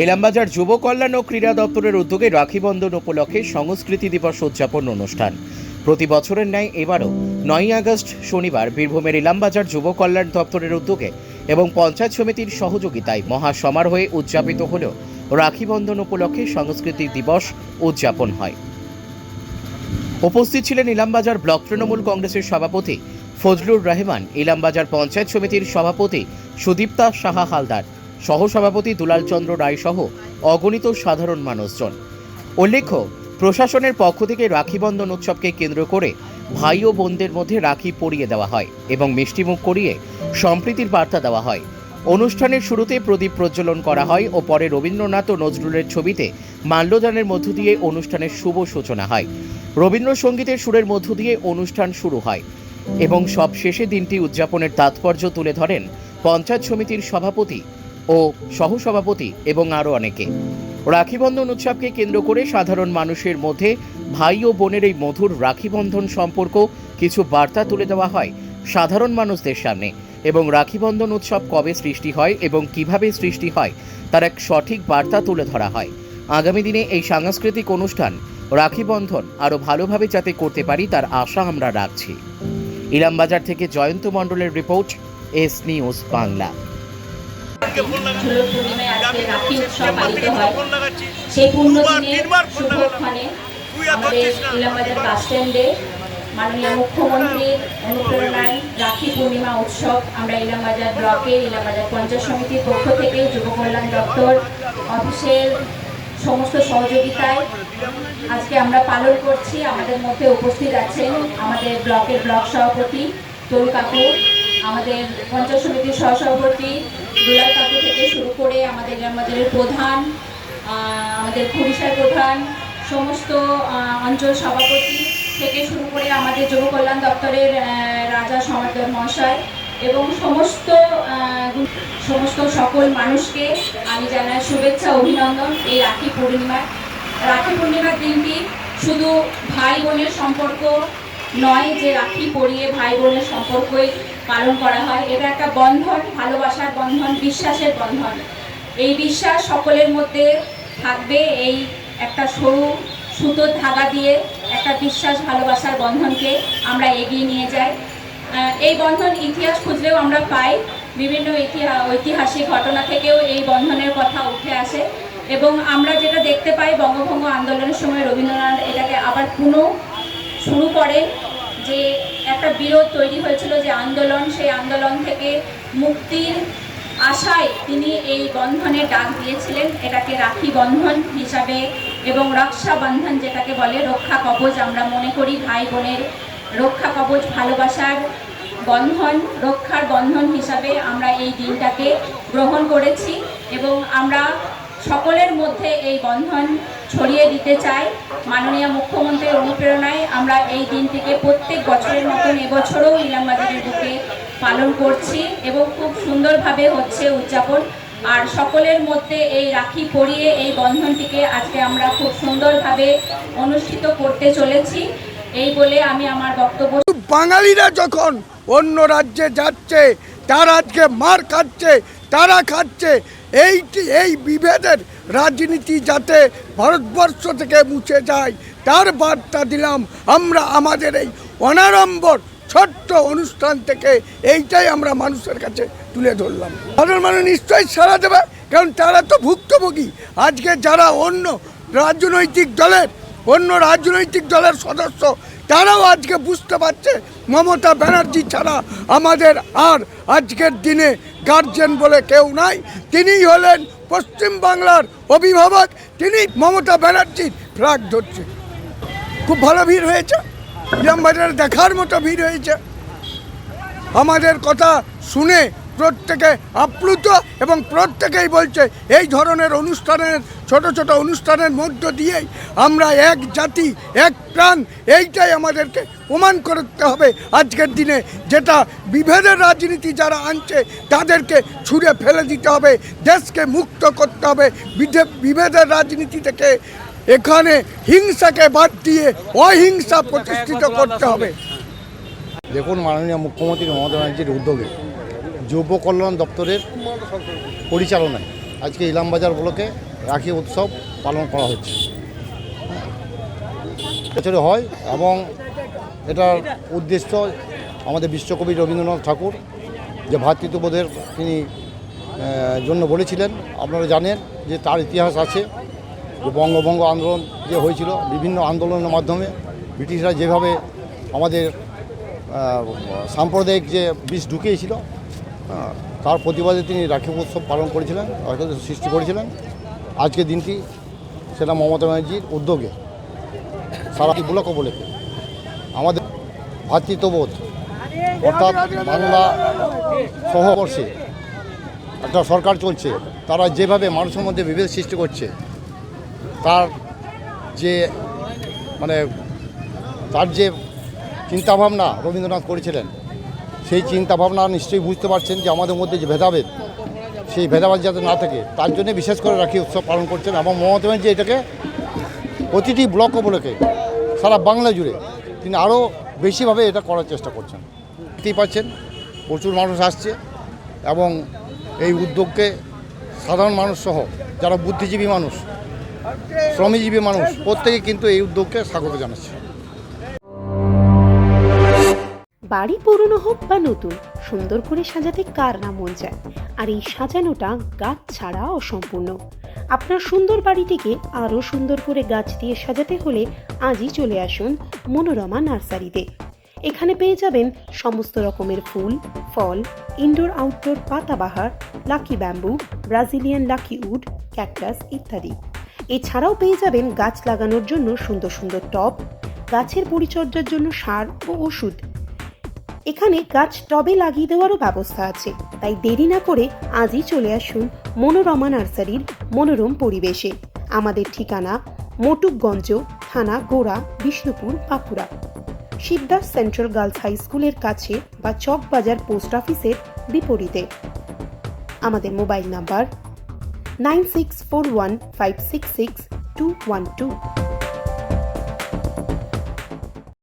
ইলামবাজার যুব কল্যাণ ও ক্রীড়া দপ্তরের উদ্যোগে রাখি বন্ধন উপলক্ষে সংস্কৃতি দিবস উদযাপন অনুষ্ঠান। প্রতি বছরের ন্যায় এবারও নয়ই আগস্ট শনিবার বীরভূমের ইলামবাজার যুব কল্যাণ দপ্তরের উদ্যোগে এবং পঞ্চায়েত সমিতির সহযোগিতায় মহা সমারোহে উদযাপিত হল রাখি বন্ধন উপলক্ষে সংস্কৃতি দিবস উদযাপন হয়। উপস্থিত ছিলেন ইলামবাজার ব্লক তৃণমূল কংগ্রেসের সভাপতি ফজলুর রহমান ইলামবাজার পঞ্চায়েত সমিতির সভাপতি সুদীপ্তা সাহা হালদার সহসভাপতি দুলাল চন্দ্র রায় সহ অগণিত সাধারণ মানুষজন। উল্লেখ্য, প্রশাসনের পক্ষ থেকে রাখি বন্ধন উৎসবকে কেন্দ্র করে ভাই ও বোনদের মধ্যে রাখি পরিয়ে দেওয়া হয় এবং মিষ্টিমুখ করিয়ে সম্প্রীতির বার্তা দেওয়া হয়। অনুষ্ঠানের শুরুতে প্রদীপ প্রজ্বলন করা হয় ও পরে রবীন্দ্রনাথ ও নজরুলের ছবিতে মাল্যদানের মধ্য দিয়ে অনুষ্ঠানের শুভ সূচনা হয়। রবীন্দ্রসঙ্গীতের সুরের মধ্য দিয়ে অনুষ্ঠান শুরু হয় এবং সব শেষে দিনটি উদযাপনের তাৎপর্য তুলে ধরেন পঞ্চায়েত সমিতির সভাপতি ও সহসভাপতি এবং আরও অনেকে। রাখি বন্ধন উৎসবকে কেন্দ্র করে সাধারণ মানুষের মধ্যে ভাই ও বোনের এই মধুর রাখি বন্ধন সম্পর্ক কিছু বার্তা তুলে দেওয়া হয় সাধারণ মানুষদের সামনে এবং রাখি বন্ধন উৎসব কবে সৃষ্টি হয় এবং কীভাবে সৃষ্টি হয় তার এক সঠিক বার্তা তুলে ধরা হয়। আগামী দিনে এই সাংস্কৃতিক অনুষ্ঠান রাখি বন্ধন আরও ভালোভাবে যাতে করতে পারি তার আশা আমরা রাখছি। ইলামবাজার থেকে জয়ন্ত মণ্ডলের রিপোর্ট, এস নিউজ বাংলা। পূর্ণিমায় আজকে রাখি উৎসব পালিত হয়। সেই পূর্ণ শুভক্ষণে আমাদের ইলামবাজার বাস স্ট্যান্ডে মাননীয় মুখ্যমন্ত্রীর অনুপ্রেরণায় রাখি পূর্ণিমা উৎসব আমরা ইলামবাজার ব্লকের ইলামবাজার পঞ্চায়েত সমিতির পক্ষ থেকে যুব কল্যাণ দপ্তর অফিসের সমস্ত সহযোগিতায় আজকে আমরা পালন করছি। আমাদের মধ্যে উপস্থিত আছেন আমাদের ব্লকের ব্লক সভাপতি তরু কাকু আমাদের পঞ্চায়েত সমিতির সহসভাপতি দুলাল কাকু থেকে শুরু করে আমাদের আমাদের প্রধান আমাদের খুরিশার প্রধান, সমস্ত অঞ্চল সভাপতি থেকে শুরু করে আমাদের যুব কল্যাণ দপ্তরের রাজা সমাদর মহাশয় এবং সমস্ত সমস্ত সকল মানুষকে আমি জানাই শুভেচ্ছা, অভিনন্দন এই রাখি পূর্ণিমার রাখি পূর্ণিমার দিনটি শুধু ভাই বোনের সম্পর্ক নয় যে রাখি পরিয়ে ভাই বোনের সম্পর্কই পালন করা হয়। এটা একটা বন্ধন, ভালোবাসার বন্ধন, বিশ্বাসের বন্ধন। এই বিশ্বাস সকলের মধ্যে থাকবে এই একটা সরু, সুতোর ধাগা দিয়ে একটা বিশ্বাস, ভালোবাসার বন্ধনকে আমরা এগিয়ে নিয়ে যাই। এই বন্ধন ইতিহাস খুঁজলেও আমরা পাই। বিভিন্ন ঐতিহাসিক ঘটনা থেকেও এই বন্ধনের কথা উঠে আসে। এবং আমরা যেটা দেখতে পাই বঙ্গভঙ্গ আন্দোলনের সময় রবীন্দ্রনাথ এটাকে আবার পুনঃ শুরু করে যে একটা বিরোধ তৈরি হয়েছিল যে আন্দোলন, সেই আন্দোলন থেকে মুক্তির আশায় তিনি এই বন্ধনের ডাক দিয়েছিলেন। এটাকে রাখি বন্ধন হিসাবে এবং রক্ষা বন্ধন যেটাকে বলে, রক্ষা কবচ আমরা মনে করি ভাই বোনের রক্ষা কবচ, ভালোবাসার বন্ধন, রক্ষার বন্ধন হিসাবে আমরা এই দিনটাকে গ্রহণ করেছি এবং আমরা সকলের মধ্যে এই বন্ধন ছড়িয়ে দিতে চাই। মাননীয় মুখ্যমন্ত্রীর অনুপ্রেরণায় আমরা এই দিনটিকে প্রত্যেক বছরের মতন এবছরও ইলামবাজারের বুকে পালন করছি এবং খুব সুন্দরভাবে হচ্ছে উদযাপন। আর সকলের মধ্যে এই রাখি পরিয়ে এই বন্ধনটিকে আজকে আমরা খুব সুন্দরভাবে অনুষ্ঠিত করতে চলেছি। এই বলে আমি আমার বক্তব্য বাঙালিরা যখন অন্য রাজ্যে যাচ্ছে, তারা আজকে মার খাচ্ছে, তারা খাচ্ছে এইটি এই বিভেদের রাজনীতি যাতে ভারতবর্ষ থেকে মুছে যায়, তার বার্তা দিলাম আমরা আমাদের এই অনাড়ম্বর ছোট্ট অনুষ্ঠান থেকে। এইটাই আমরা মানুষের কাছে তুলে ধরলাম। সাধারণ মানুষ নিশ্চয়ই সারা দেবে, কারণ তারা তো ভুক্তভোগী। আজকে যারা অন্য রাজনৈতিক দলের, অন্য রাজনৈতিক দলের সদস্য তারাও আজকে বুঝতে পারছে মমতা ব্যানার্জি ছাড়া আমাদের আর আজকের দিনে গার্জেন বলে কেউ নাই। তিনিই হলেন পশ্চিম বাংলার অভিভাবক, তিনি মমতা ব্যানার্জির ফ্ল্যাগ ধরছে। খুব ভালো ভিড় হয়েছে। ইলামবাজারে দেখার মতো ভিড় হয়েছে। আমাদের কথা শুনে প্রত্যেকে আপ্লুত এবং প্রত্যেকেই বলছে, এই ধরনের অনুষ্ঠানের, ছোট ছোট অনুষ্ঠানের মধ্য দিয়েই আমরা এক জাতি, এক প্রাণ, এইটাই আমাদেরকে প্রমাণ করতে হবে আজকের দিনে। যেটা বিভেদের রাজনীতি যারা আনছে, তাদেরকে ছুঁড়ে ফেলে দিতে হবে, দেশকে মুক্ত করতে হবে। বিভেদের রাজনীতি থেকে এখানে হিংসাকে বাদ দিয়ে অহিংসা প্রতিষ্ঠিত করতে হবে। দেখুন মাননীয় মুখ্যমন্ত্রী মমতা ব্যানার্জির উদ্যোগে যুব কল্যাণ দপ্তরের পরিচালনায় আজকে ইলামবাজার ব্লকে রাখি উৎসব পালন করা হচ্ছে হ্যাঁ। বছরে হয় এবং এটার উদ্দেশ্য আমাদের বিশ্বকবি রবীন্দ্রনাথ ঠাকুর যে ভাতৃত্ববোধের তিনি জন্য বলেছিলেন, আপনারা জানেন যে তার ইতিহাস আছে, যে বঙ্গভঙ্গ আন্দোলন যে হয়েছিল, বিভিন্ন আন্দোলনের মাধ্যমে ব্রিটিশরা যেভাবে আমাদের সাম্প্রদায়িক যে বিষ ঢুকিয়েছিল তার প্রতিবাদে তিনি রাখি উৎসব পালন করেছিলেন সৃষ্টি করেছিলেন। আজকের দিনটি সেটা মমতা ব্যানার্জির উদ্যোগে সারা ব্লক বলেকে আমাদের ভ্রাতৃত্ববোধ অর্থাৎ বাংলা সহবর্ষে একটা সরকার চলছে, তারা যেভাবে মানুষের মধ্যে বিভেদ সৃষ্টি করছে, তার যে মানে তার যে চিন্তাভাবনা রবীন্দ্রনাথ করেছিলেন সেই চিন্তাভাবনা নিশ্চয়ই বুঝতে পারছেন যে আমাদের মধ্যে যে ভেদাভেদ, সেই ভেদাভেদ যাতে না থাকে, তার জন্য বিশেষ করে রাখি উৎসব পালন করছেন এবং মমতা ব্যানার্জি এটাকে প্রতিটি ব্লক ব্লকে সারা বাংলা জুড়ে তিনি আরও বেশিভাবে এটা করার চেষ্টা করছেন। দেখতেই পাচ্ছেন, প্রচুর মানুষ আসছে এবং এই উদ্যোগকে সাধারণ মানুষ সহ যারা বুদ্ধিজীবী মানুষ, শ্রমজীবী মানুষ, প্রত্যেকে কিন্তু এই উদ্যোগকে স্বাগত জানাচ্ছে বাড়ি পুরনো হোক বা নতুন, সুন্দর করে সাজাতে কার না মন চায়? আর এই সাজানোটা গাছ ছাড়া অসম্পূর্ণ। আপনার সুন্দর বাড়িটিকে আরও সুন্দর করে গাছ দিয়ে সাজাতে হলে আজই চলে আসুন মনোরমা নার্সারিতে। এখানে পেয়ে যাবেন সমস্ত রকমের ফুল, ফল, indoor outdoor পাতাবাহার, lucky bamboo, Brazilian lucky wood, cactus ইত্যাদি। এছাড়াও পেয়ে যাবেন গাছ লাগানোর জন্য সুন্দর সুন্দর টব, গাছের পরিচর্যার জন্য সার ও ওষুধ। এখানে গাছ টবে লাগিয়ে দেওয়ারও ব্যবস্থা আছে। তাই দেরি না করে আজই চলে আসুন মনোরমা নার্সারির মনোরম পরিবেশে। আমাদের ঠিকানা মটুকগঞ্জ, থানা গোড়া, Bishnupur, Bankura. Shibdas central girls high স্কুলের কাছে বা চকবাজার পোস্ট অফিসের বিপরীতে। আমাদের mobile number nine six four one five six six two one two.